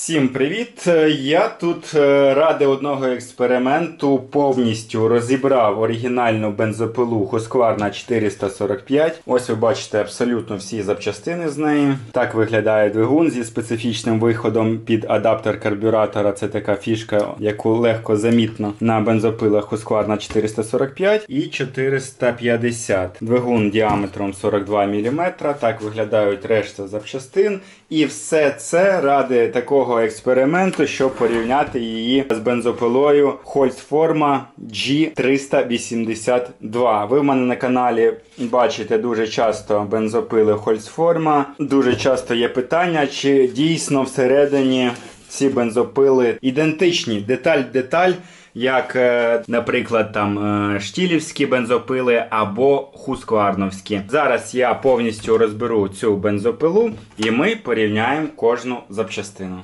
Всім привіт! Я тут е, ради одного експерименту повністю розібрав оригінальну бензопилу Husqvarna 445. Ось ви бачите абсолютно всі запчастини з неї. Так виглядає двигун зі специфічним виходом під адаптер карбюратора. Це така фішка, яку легко замітно на бензопилах Husqvarna 445 і 450. Двигун діаметром 42 мм. Так виглядають решта запчастин. І все це ради такого експерименту, щоб порівняти її з бензопилою Holzforma G382. Ви в мене на каналі бачите дуже часто бензопили Holzforma. Дуже часто є питання, чи дійсно всередині ці бензопили ідентичні, деталь-деталь. Як, е, наприклад, там е, штілівські бензопили або хускварновські. Зараз я повністю розберу цю бензопилу і ми порівняємо кожну запчастину.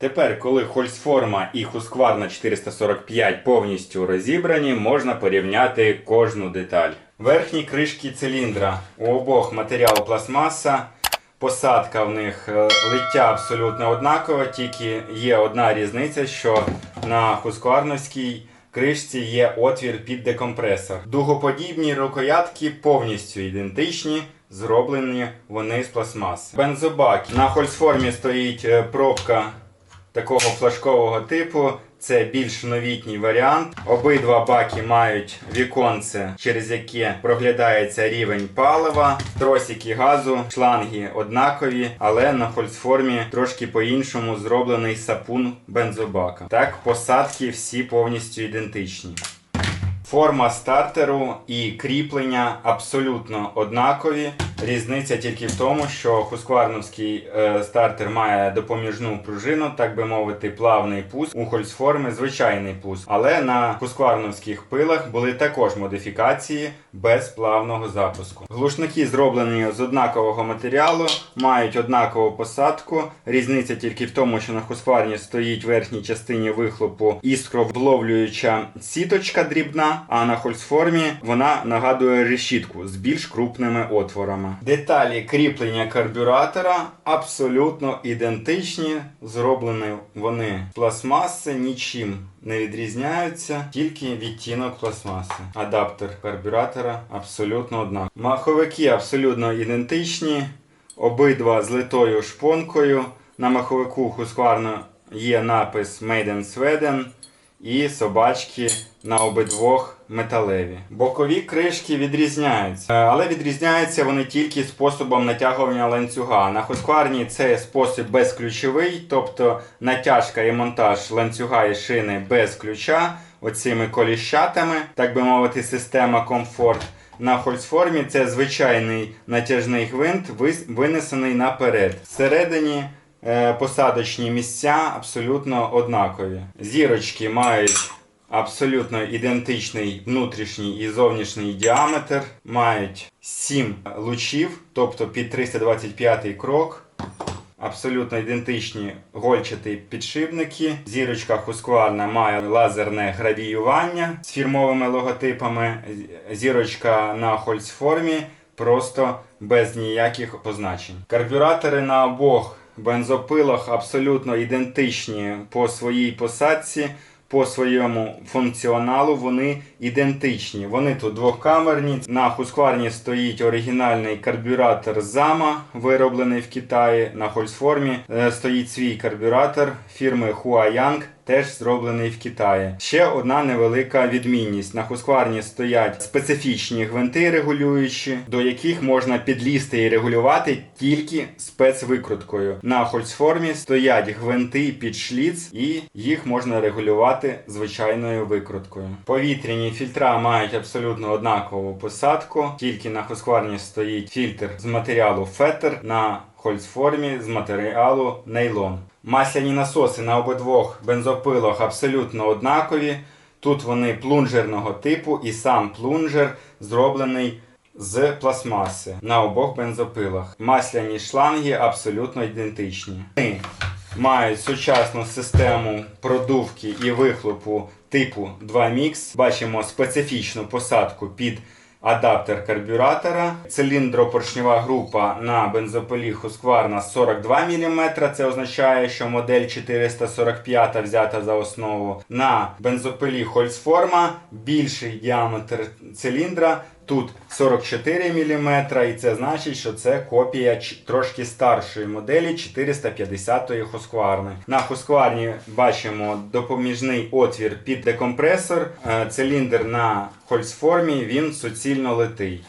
Тепер, коли Хольсформа і Husqvarna 445 повністю розібрані, можна порівняти кожну деталь. Верхні кришки циліндра. У обох матеріал пластмаса. Посадка в них е, лиття абсолютно однакова, тільки є одна різниця, що на хускварновській кришці є отвір під декомпресор. Дугоподібні рукоятки повністю ідентичні, зроблені вони з пластмаси. Бензобак. На хольсформі стоїть е, пробка такого флажкового типу. Це більш новітній варіант. Обидва баки мають віконце, через яке проглядається рівень палива, тросики газу, шланги однакові, але на фольсформі трошки по-іншому зроблений сапун бензобака. Так, посадки всі повністю ідентичні. Форма стартеру і кріплення абсолютно однакові. Різниця тільки в тому, що хускварновський е, стартер має допоміжну пружину, так би мовити, плавний пуск. У хольцформи звичайний пуск. Але на хускварновських пилах були також модифікації без плавного запуску. Глушники зроблені з однакового матеріалу, мають однакову посадку. Різниця тільки в тому, що на хускварні стоїть в верхній частині вихлопу іскровловлююча сіточка дрібна, а на хольцформі вона нагадує решітку з більш крупними отворами. Деталі кріплення карбюратора абсолютно ідентичні. Зроблені вони пластмаси, нічим не відрізняються, тільки відтінок пластмаси. Адаптер карбюратора абсолютно однаковий. Маховики абсолютно ідентичні, обидва з литою шпонкою. На маховику Husqvarna є напис Made in Sweden. І собачки на обидвох металеві. Бокові кришки відрізняються, але відрізняються вони тільки способом натягування ланцюга. На Husqvarna це спосіб безключовий, тобто натяжка і монтаж ланцюга і шини без ключа, оцими коліщатами, так би мовити, система комфорт. На хольцформі це звичайний натяжний гвинт, винесений наперед. Всередині посадочні місця абсолютно однакові. Зірочки мають абсолютно ідентичний внутрішній і зовнішній діаметр, мають 7 лучів, тобто під 325 крок. Абсолютно ідентичні гольчаті підшипники. Зірочка Husqvarna має лазерне гравіювання з фірмовими логотипами. Зірочка на хольцформі просто без ніяких позначень. Карбюратори на обох бензопилах абсолютно ідентичні по своїй посадці. По своєму функціоналу вони ідентичні. Вони тут двокамерні. На Husqvarna стоїть оригінальний карбюратор Зама, вироблений в Китаї. На Хольсформі е, стоїть свій карбюратор фірми Huayang, теж зроблений в Китаї. Ще одна невелика відмінність. На Husqvarna стоять специфічні гвинти регулюючі, до яких можна підлізти і регулювати тільки спецвикруткою. На Хольцформі стоять гвинти під шліц, і їх можна регулювати звичайною викруткою. Повітряні фільтра мають абсолютно однакову посадку, тільки на Husqvarna стоїть фільтр з матеріалу фетр, на Хольцформі з матеріалу нейлон. Масляні насоси на обидвох бензопилах абсолютно однакові. Тут вони плунжерного типу, і сам плунжер зроблений з пластмаси на обох бензопилах. Масляні шланги абсолютно ідентичні. Вони мають сучасну систему продувки і вихлопу типу 2MIX. Бачимо специфічну посадку під адаптер карбюратора. Циліндропоршнева група на бензопилі Husqvarna 42 мм. Це означає, що модель 445 взята за основу. На бензопилі Holzforma більший діаметр циліндра. Тут 44 мм, і це значить, що це копія трошки старшої моделі 450 ї Husqvarna. На Husqvarna бачимо допоміжний отвір під декомпресор. Е, Циліндр на Хольцформі він суцільно литий.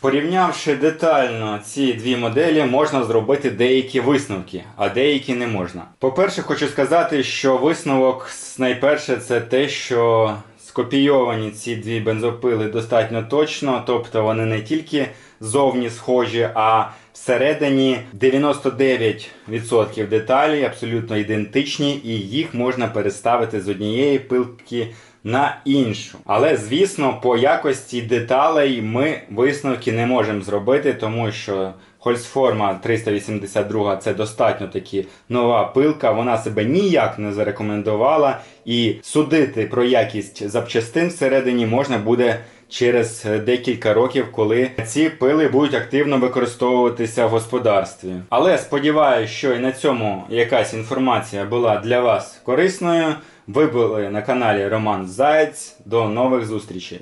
Порівнявши детально ці дві моделі, можна зробити деякі висновки, а деякі не можна. По-перше, хочу сказати, що висновок найперше це те, що скопійовані ці дві бензопили достатньо точно, тобто вони не тільки зовні схожі, а всередині 99% деталей абсолютно ідентичні, і їх можна переставити з однієї пилки на іншу. Але звісно, по якості деталей ми висновки не можемо зробити, тому що Хольцформа 382 це достатньо таки нова пилка. Вона себе ніяк не зарекомендувала, і судити про якість запчастин всередині можна буде. Через декілька років, коли ці пили будуть активно використовуватися в господарстві. Але сподіваюся, що і на цьому якась інформація була для вас корисною. Ви були на каналі Роман Заєць. До нових зустрічей!